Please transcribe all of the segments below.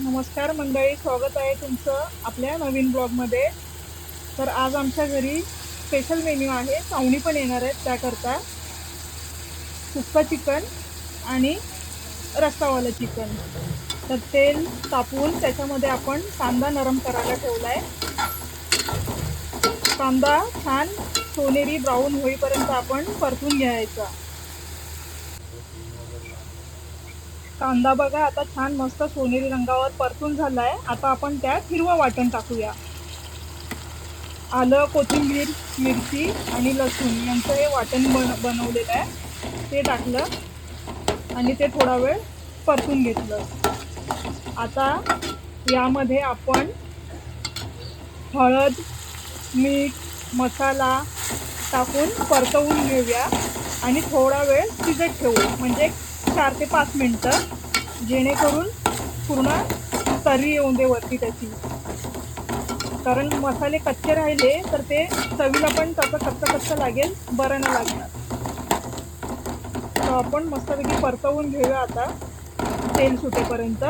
नमस्कार मंडळी स्वागत आहे तुमचं आपल्या नवीन ब्लॉगमध्ये. तर आज आमच्या घरी स्पेशल मेन्यू आहे सावणी पण येणार आहेत त्याकरता. सुक्का चिकन आणि रस्सावालं चिकन. तर तेल तापवून त्याच्यामध्ये आपण कांदा नरम करायला ठेवला आहे कांदा छान सोनेरी ब्राऊन होईपर्यंत आपण परतून घ्यायचा. कांदा बघा आता छान मस्त सोनेरी रंगावर परतून आहे आता आपण त्यात हिरवं वाटण टाकूया. आलं कोथिंबीर मिरची आणि लसूण. यांचं हे वाटण बन बनवलेलं आहे. ते टाकलं आणि ते थोडा वेळ परतून घेतलं. आता यामध्ये आपण हळद मीठ मसाला टाकून परतवून घेऊया आणि थोडा वेळ शिजत ठेवू. म्हणजे चार ते पाच मिनटं जेणेकरून पूर्ण तरी येऊन दे वरती त्याची. कारण मसाले कच्चे राहिले तर ते चवीला पण तसं कच्चं कच्चं लागेल बरं नाही लागणार. तर आपण मस्तपैकी परतवून घेऊया आता तेल सुटेपर्यंत.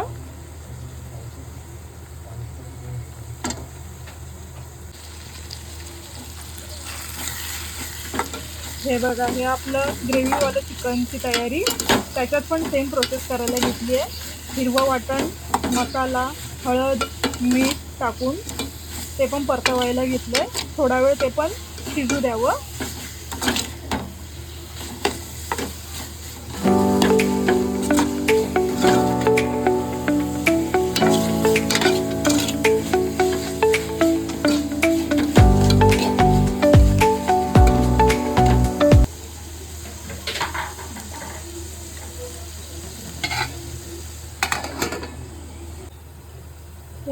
हे बघा हे आपलं ग्रेव्हीवालं चिकनची तयारी. त्याच्यात पण सेम प्रोसेस करायला घेतली आहे. हिरवं वाटण मसाला हळद मीठ टाकून ते पण परतवायला घेतलं आहे थोडा वेळ ते पण शिजू द्यावं.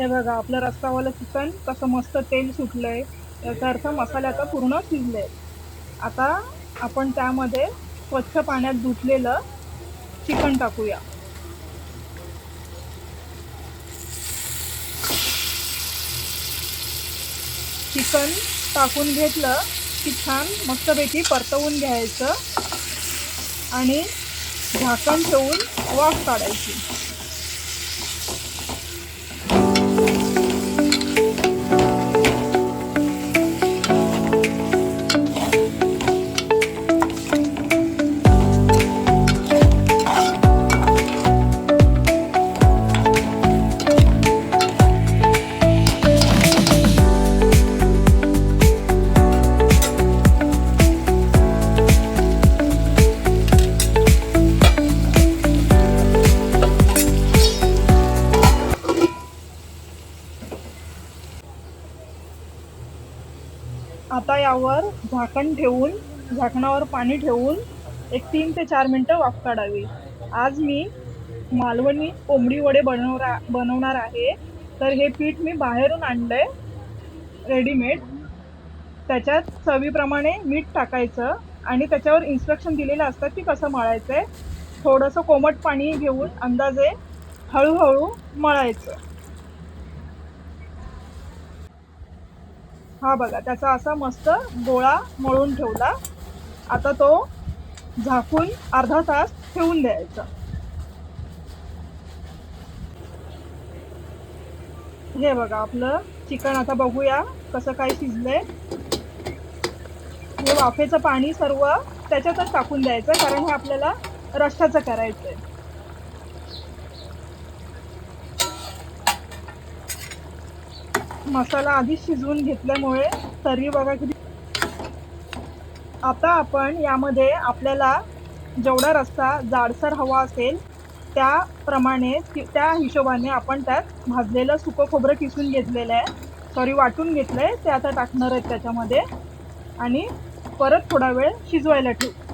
हे बघा आपलं रस्सावालं चिकन कसं मस्त तेल सुटलंय. याचा अर्थ मसाले आता पूर्ण शिजले आता आपण त्यामध्ये स्वच्छ पाण्यात धुतलेलं चिकन टाकूया. चिकन टाकून घेतलं की छान मस्तपैकी परतवून घ्यायचं आणि झाकण ठेवून वाफ काढायची. आता यावर झाकण ठेवून झाकणावर पाणी ठेवून एक तीन ते चार मिनटं वाफ काढावी. आज मी मालवणी कोंबडी वडे बनवरा बनवणार आहे. तर हे पीठ मी बाहेरून आणलंय रेडीमेड त्याच्यात चवीप्रमाणे मीठ टाकायचं आणि त्याच्यावर इन्स्ट्रक्शन दिलेलं असतं की कसं मळायचं आहे थोडंसं कोमट पाणी घेऊन अंदाजे हळूहळू मळायचं. हा बघा त्याचा असा मस्त गोळा मळून ठेवला. आता तो झाकून अर्धा तास ठेवून द्यायचा. हे बघा आपलं चिकन आता बघूया कसं काय शिजलंय. हे वाफेचं पाणी सर्व त्याच्यातच टाकून द्यायचं कारण हे आपल्याला रश्श्याचं करायचंय. मसाला आधीच शिजवून घेतल्यामुळे तर्री बघा किती आता आपण यामध्ये आपल्याला जेवढा रस्सा जाडसर हवा असेल त्याप्रमाणे त्या हिशोबाने आपण त्यात भाजलेलं सुकं खोबरं किसून घेतलेलं आहे. सॉरी वाटून घेतलं आहे ते आता टाकणार आहेत त्याच्यामध्ये. आणि परत थोडा वेळ शिजवायला ठेवू.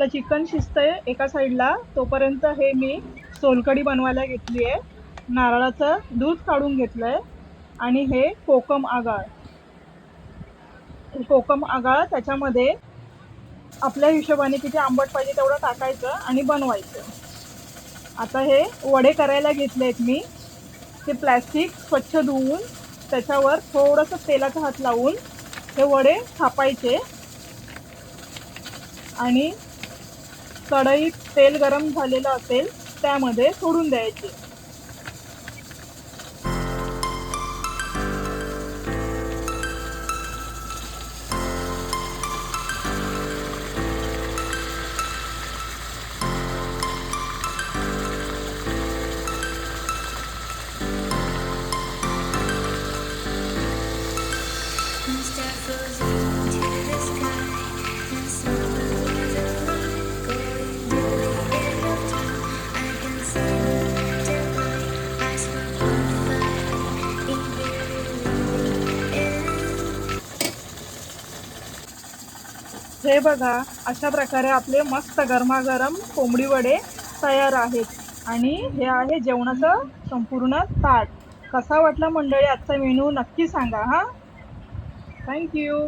आपलं चिकन शिजतंय एका साईडला तोपर्यंत हे मी सोलकडी बनवायला घेतली आहे. नारळाचं दूध काढून घेतलंय आणि हे कोकम आगाळ. कोकम आगाळ त्याच्यामध्ये आपल्या हिशोबाने किती आंबट पाहिजे तेवढं टाकायचं आणि बनवायचं. आता हे वडे करायला घेतले आहेत मी. ते प्लॅस्टिक स्वच्छ धुवून त्याच्यावर थोडंसं तेलाचा हात लावून हे वडे थापायचे. आणि कढईत तेल गरम झालेलं असेल त्यामध्ये सोडून द्यायचे. And star हे बघा अशा प्रकारे आपले मस्त गरमागरम कोंबडी वडे तयार आहेत. आणि हे आहे जेवणाचं संपूर्ण ताट. कसा वाटला मंडळी? आजचा मेनू नक्की सांगा हा? थँक्यू